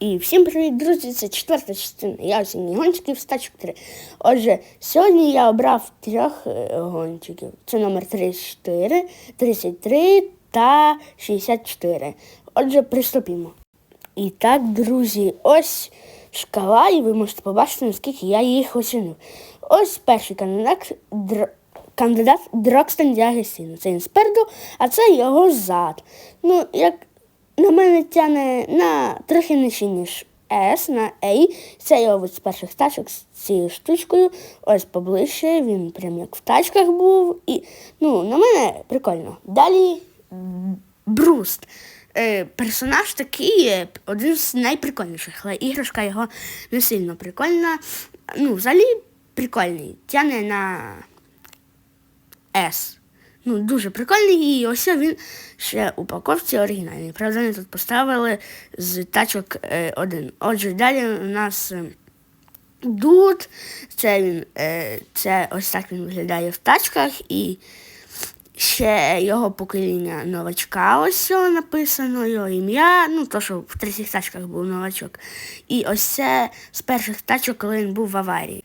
І всім привіт, друзі! Це четверта частина. Я осінній гонщиків з тачок 3. Отже, сьогодні я обрав трьох е, гонщиків. Це номер 34, 33 та 64. Отже, приступімо. І так, друзі, ось шкала, і ви можете побачити, наскільки я їх оцінив. Ось перший кандидат, др... кандидат Дрокстен Діагесіно. Це він спереду, а це його зад. Ну, як на мене тяне на трохи нижче, ніж S, на A. Це від з перших тачок з цією штучкою. Ось поближче, він прям як в тачках був. І, ну, на мене прикольно. Далі Бруст. Е, персонаж такий один з найприкольніших, але іграшка його не сильно прикольна. Ну, взагалі прикольний. Тяне на S. Ну, дуже прикольний, і ось він ще у упаковці оригінальний. Правда, вони тут поставили з тачок е, один. Отже, далі у нас е, Дуд. Це він, е, це ось так він виглядає в тачках і ще його покоління новачка. Ось цього написано, його ім'я. Ну, то, що в третіх тачках був новачок. І ось це з перших тачок, коли він був в аварії.